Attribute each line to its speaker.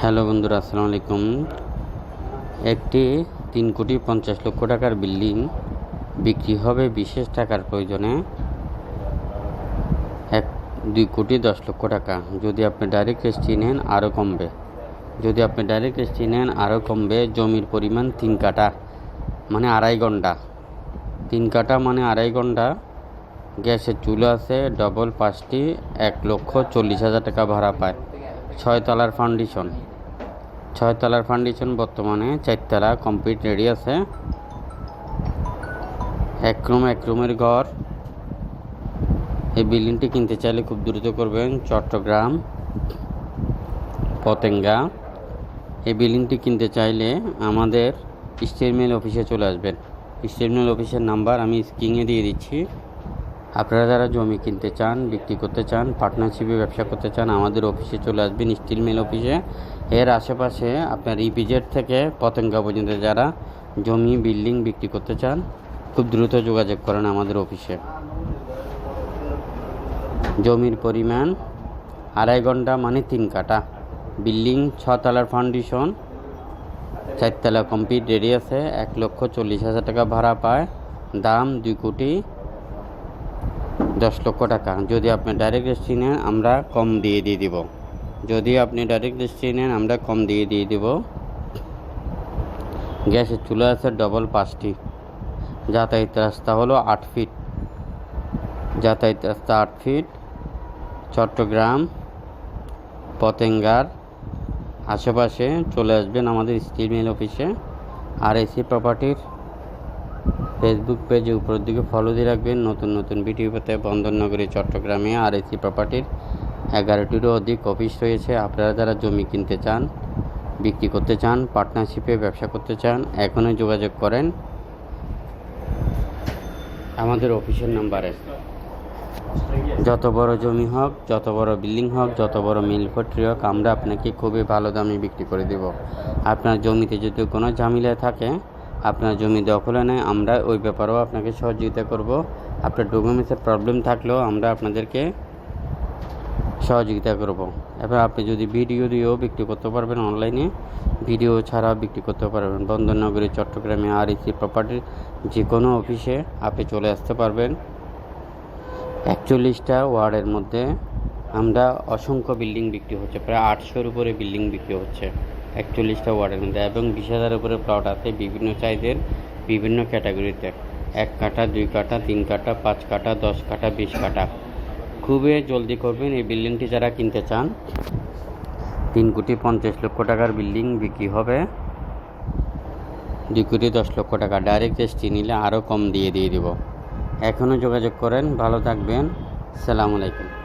Speaker 1: Hello বন্ধুরা, আসসালামু আলাইকুম। একটি তিন কোটি পঞ্চাশ লক্ষ টাকার বিল্ডিং বিক্রি হবে বিশেষ টাকার প্রয়োজনে। এক, দুই কোটি দশ লক্ষ টাকা। যদি আপনি ডাইরেক্ট রেজিস্ট্রি নেন আরও কমবে। যদি আপনি ডাইরেক্ট রেজিস্ট্রি নেন আরও কমবে। জমির পরিমাণ তিন কাটা মানে আড়াই ঘণ্টা। তিন কাটা মানে আড়াই ঘণ্টা। গ্যাসের চুলা আছে ডবল পাঁচটি, এক লক্ষ চল্লিশ হাজার টাকা ভাড়া পায়। ছয় তলার ফাউন্ডেশন ছয় তলার ফাউন্ডেশন বর্তমানে চারতলা কমপ্লিট রেডি আছে। এক রুম এক রুমের ঘর। এই বিল্ডিংটি কিনতে চাইলে খুব দ্রুত করবেন, চট্টগ্রাম, পতেঙ্গা। এই বিল্ডিংটি কিনতে চাইলে আমাদের স্টিল মিল অফিসে চলে আসবেন। স্টিল মিল অফিসের নাম্বার আমি স্ক্রিনে দিয়ে দিচ্ছি। আপনারা যারা জমি কিনতে চান, বিক্রি করতে চান পার্টনারশিপে ব্যবসা করতে চান, আমাদের অফিসে চলে আসবেন স্টিল মিল অফিসে এর আশেপাশে আপনার ইপিজেড থেকে পতেঙ্গা পর্যন্ত যারা জমি বিল্ডিং বিক্রি করতে চান, খুব দ্রুত যোগাযোগ করেন আমাদের অফিসে জমির পরিমাণ আড়াই ঘণ্টা মানে তিন কাটা বিল্ডিং ছতলার ফাউন্ডেশন চারতলা কমপ্লিট রেডি আছে এক লক্ষ চল্লিশ হাজার টাকা ভাড়া পায়। দাম দুই কোটি দশ লক্ষ টাকা। যদি আপনি ডাইরেক্ট রেজিস্ট্রি নেন আমরা কম দিয়ে দিয়ে দিব। যদি আপনি ডাইরেক্ট রেজিস্ট্রি নেন আমরা কম দিয়ে দিয়ে দিব। গ্যাসের চুলা আছে ডবল পাঁচটি। যাতায়াত রাস্তা হলো আট ফিট যাতায়াত রাস্তা আট ফিট চট্টগ্রাম, পতেঙ্গার আশেপাশে চলে আসবেন আমাদের স্টিল মিল অফিসে আর এসি প্রপার্টির ফেসবুক পেজে উপরের দিকে ফলো দিয়ে রাখবেন। নতুন নতুন ভিডিও পেতে বন্দরনগরী, চট্টগ্রামে আর এসি প্রপার্টির এগারোটিরও অধিক অফিস রয়েছে। আপনারা যারা জমি কিনতে চান, বিক্রি করতে চান পার্টনারশিপে ব্যবসা করতে চান, এখনই যোগাযোগ করেন। আমাদের অফিসের নাম্বারে যত বড় জমি হোক, যত বড় বিল্ডিং হোক, যত বড় মিল ফ্যাক্টরি হোক, আমরা আপনাকে খুবই ভালো দামে বিক্রি করে দেব। আপনার জমিতে যদি কোনো ঝামেলা থাকে আপনার জমি দখলে নেয়, আমরা ওই ব্যাপারেও আপনাকে সহযোগিতা করব। আপনার ডকুমেন্টসের প্রবলেম থাকলেও আমরা আপনাদেরকে সহযোগিতা করব। এবার আপনি যদি ভিডিও দিয়েও বিক্রি করতে পারবেন অনলাইনে, ভিডিও ছাড়াও বিক্রি করতে পারবেন। বন্দরনগরী, চট্টগ্রামে আর ইসি প্রপার্টির যে কোনো অফিসে আপনি চলে আসতে পারবেন। একচল্লিশটা ওয়ার্ডের মধ্যে আমরা অসংখ্য বিল্ডিং বিক্রি হচ্ছে, প্রায় আটশোর উপরে বিল্ডিং বিক্রি হচ্ছে। একচল্লিশটা ওয়ার্ডের মধ্যে এবং বিশ হাজার উপরে প্লট আছে বিভিন্ন সাইজের বিভিন্ন ক্যাটাগরিতে এক কাঠা, দুই কাঠা, তিন কাঠা, পাঁচ কাঠা, দশ কাঠা, বিশ কাঠা। খুবই জলদি করবেন এই বিল্ডিংটি যারা কিনতে চান। তিন কোটি পঞ্চাশ লক্ষ টাকার বিল্ডিং বিক্রি হবে। দুই কোটি দশ লক্ষ টাকা। ডাইরেক্ট রেজিস্ট্রি নিলে আরও কম দিয়ে দিয়ে দেব। এখনও যোগাযোগ করেন। ভালো থাকবেন। সালাম আলাইকুম।